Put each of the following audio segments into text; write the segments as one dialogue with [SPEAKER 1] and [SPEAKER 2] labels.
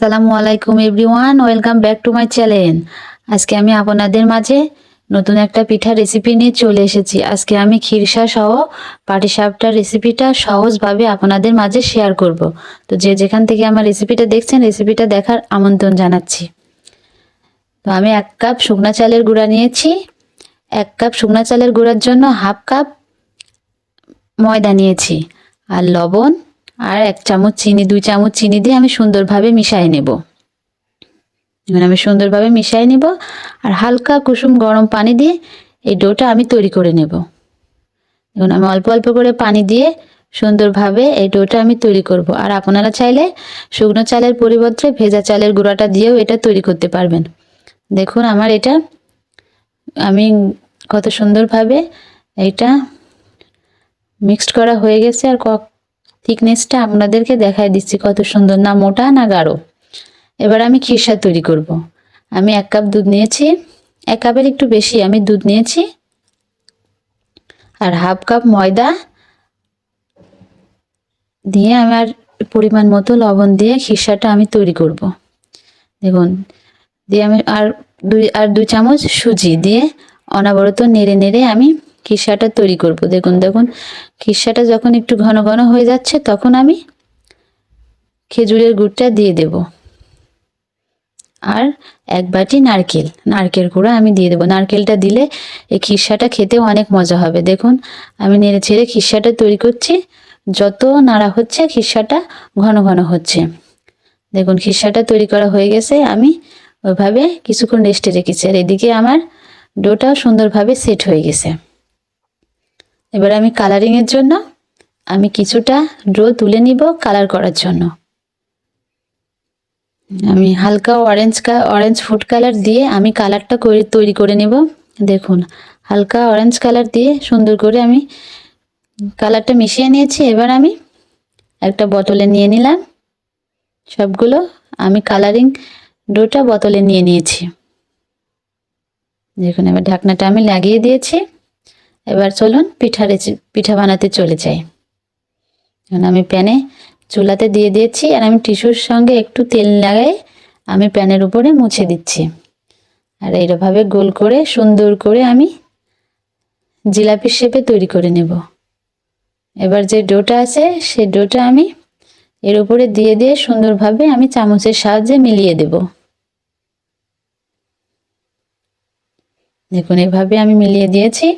[SPEAKER 1] সালামু আলাইকুম everyone, welcome back to my channel. আজকে আমি আপনাদের মাঝে নতুন একটা পিঠা রেসিপি নিয়ে চলে এসেছি। আজকে আমি খিরসা সহ পাটিসাপটার রেসিপিটা সহজভাবে আপনাদের মাঝে শেয়ার করব। তো যে যেখান থেকে আমার রেসিপিটা দেখছেন রেসিপিটা দেখার আমন্ত্রণ জানাচ্ছি। তো আমি এক কাপ শুকনা চালের গুঁড়া নিয়েছি। এক কাপ শুকনা চালের গুঁড়ার জন্য হাফ কাপ ময়দা নিয়েছি। আর লবণ আর এক চামচ চিনি, দুই চামচ চিনি দিয়ে আমি সুন্দরভাবে মিশিয়ে নেব। এবার আমি সুন্দরভাবে মিশিয়ে নেব আর হালকা কুসুম গরম পানি দিয়ে এই ডোটা আমি তৈরি করে নেব। এখন আমি অল্প অল্প করে পানি দিয়ে সুন্দরভাবে এই ডোটা আমি তৈরি করব। আর আপনারা চাইলে শুকনো চালের পরিবর্তে ভেজা চালের গুঁড়াটা দিয়েও এটা তৈরি করতে পারবেন। দেখুন, আমার এটা আমি কত সুন্দরভাবে এটা মিক্সড করা হয়ে গেছে আর থিকনেসটা আপনাদেরকে দেখাই দিচ্ছি কত সুন্দর না মোটা, না গাঢ় এবার আমি খিরসা তৈরি করব। আমি এক কাপ দুধ নিয়েছি এক কাপের একটু বেশি আমি দুধ নিয়েছি আর হাফ কাপ ময়দা দিয়ে আমার পরিমাণ মতো লবণ দিয়ে খিরসাটা আমি তৈরি করব। দেখুন, দিয়ে আমি আর দুই আর দুই চামচ সুজি দিয়ে অনাবরত নেড়ে নেড়ে আমি খিরসাটা তৈরি করব। দেখুন দেখুন খিরসাটা যখন একটু ঘন ঘন হয়ে যাচ্ছে, তখন আমি খেজুরের গুড়টা দিয়ে দেব। আর এক বাটি নারকেল নারকেল গুঁড়ো আমি দিয়ে দেবো। নারকেলটা দিলে এই খিরসাটা খেতেও অনেক মজা হবে। দেখুন, আমি নেড়ে ছেড়ে খিসাটা তৈরি করছি। যত নাড়া হচ্ছে খিরসাটা ঘন ঘন হচ্ছে। দেখুন খিরসাটা তৈরি করা হয়ে গেছে। আমি ওইভাবে কিছুক্ষণ রেস্টে রেখেছি। আর এদিকে আমার ডোটাও সুন্দরভাবে সেট হয়ে গেছে। এবার আমি কালারিংয়ের জন্য আমি কিছুটা ড্রো তুলে নিব কালার করার জন্য। আমি হালকা অরেঞ্জ অরেঞ্জ ফুড কালার দিয়ে আমি কালারটা করে তৈরি করে নেব। দেখুন, হালকা অরেঞ্জ কালার দিয়ে সুন্দর করে আমি কালারটা মিশিয়ে নিয়েছি। এবার আমি একটা বোতলে নিয়ে নিলাম। সবগুলো আমি কালারিং ডোটা বোতলে নিয়ে নিয়েছি। দেখুন, এবার ঢাকনাটা আমি লাগিয়ে দিয়েছি। এবার চলুন পিঠা পিঠা বানাতে চলে যাই। এখন আমি প্যানে চুলাতে দিয়ে দিয়েছি, আর আমি টিস্যুর সঙ্গে একটু তেল লাগাই, আমি প্যানের উপরে মুছে দিচ্ছি। আর এইভাবে গোল করে, সুন্দর করে আমি জিলাপির শেপে তৈরি করে নেব। এবার যে ডোটা আছে, সে ডোটা আমি এর উপরে দিয়ে দিয়ে সুন্দরভাবে আমি চামচের সাহায্যে মিলিয়ে দেব। দেখুন, এভাবে আমি মিলিয়ে দিয়েছি।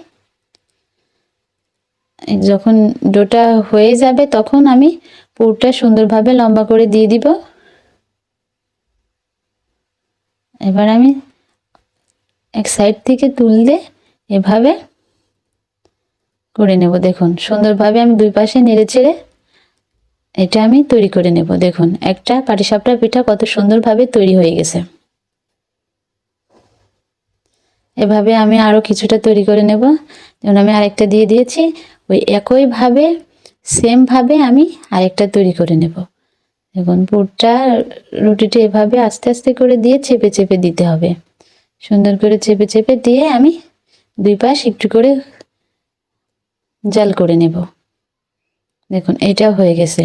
[SPEAKER 1] যখন ডোটা হয়ে যাবে তখন আমি পুরটা সুন্দরভাবে লম্বা করে দিয়ে দিব। এবার আমি এক সাইড থেকে তুললে এভাবে করে নেব, দেখুন। সুন্দরভাবে আমি দুই পাশে নেড়ে ছেড়ে এটা আমি তৈরি করে নেব, দেখুন। একটা পাটিসাপটা পিঠা কত সুন্দরভাবে তৈরি হয়ে গেছে। এভাবে আমি আরও কিছুটা তৈরি করে নেব। যেমন আমি আরেকটা দিয়ে দিয়েছি। ওই একইভাবে সেমভাবে আমি আরেকটা তৈরি করে নেব। দেখুন, পুরটা, রুটিটা এভাবে আস্তে আস্তে করে দিয়ে চেপে চেপে দিতে হবে। সুন্দর করে চেপে চেপে দিয়ে আমি দুই পাশ একটু করে জাল করে নেব। দেখুন, এটাও হয়ে গেছে।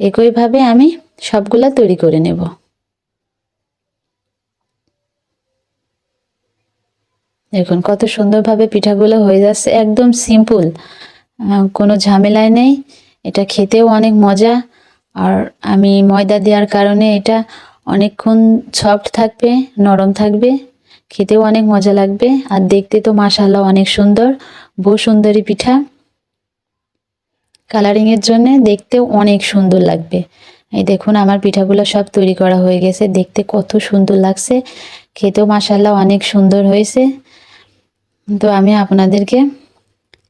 [SPEAKER 1] একইভাবে আমি সবগুলা তৈরি করে নেব। দেখুন, কত সুন্দরভাবে পিঠাগুলো হয়ে যাচ্ছে। একদম সিম্পল কোনো ঝামেলায় নেই। এটা খেতেও অনেক মজা। আর আমি ময়দা দেওয়ার কারণে এটা অনেকক্ষণ সফট থাকবে, নরম থাকবে। খেতেও অনেক মজা লাগবে। আর দেখতে তো মাসাল্লাহ অনেক সুন্দর। বহু সুন্দরী পিঠা। কালারিংয়ের জন্য দেখতেও অনেক সুন্দর লাগবে। এই দেখুন, আমার পিঠাগুলো সব তৈরি করা হয়ে গেছে। দেখতে কত সুন্দর লাগছে। খেতেও মাসাল্লাহ অনেক সুন্দর হয়েছে। তো আমি আপনাদেরকে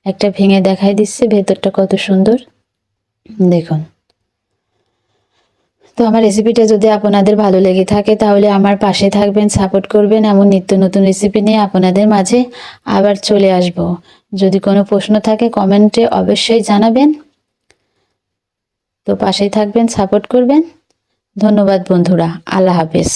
[SPEAKER 1] একটা ভেঙে দেখাই দিচ্ছে, ভেতরটা কত সুন্দর। দেখুন। তো আমার রেসিপিটা যদি আপনাদের ভালো লেগে থাকে, তাহলে আমার পাশে থাকবেন সাপোর্ট করবেন এমন নিত্য নতুন রেসিপি নিয়ে আপনাদের মাঝে আবার চলে আসব। যদি কোনো প্রশ্ন থাকে কমেন্টে অবশ্যই জানাবেন। তো পাশেই থাকবেন সাপোর্ট করবেন। ধন্যবাদ বন্ধুরা, আল্লাহ হাফেজ।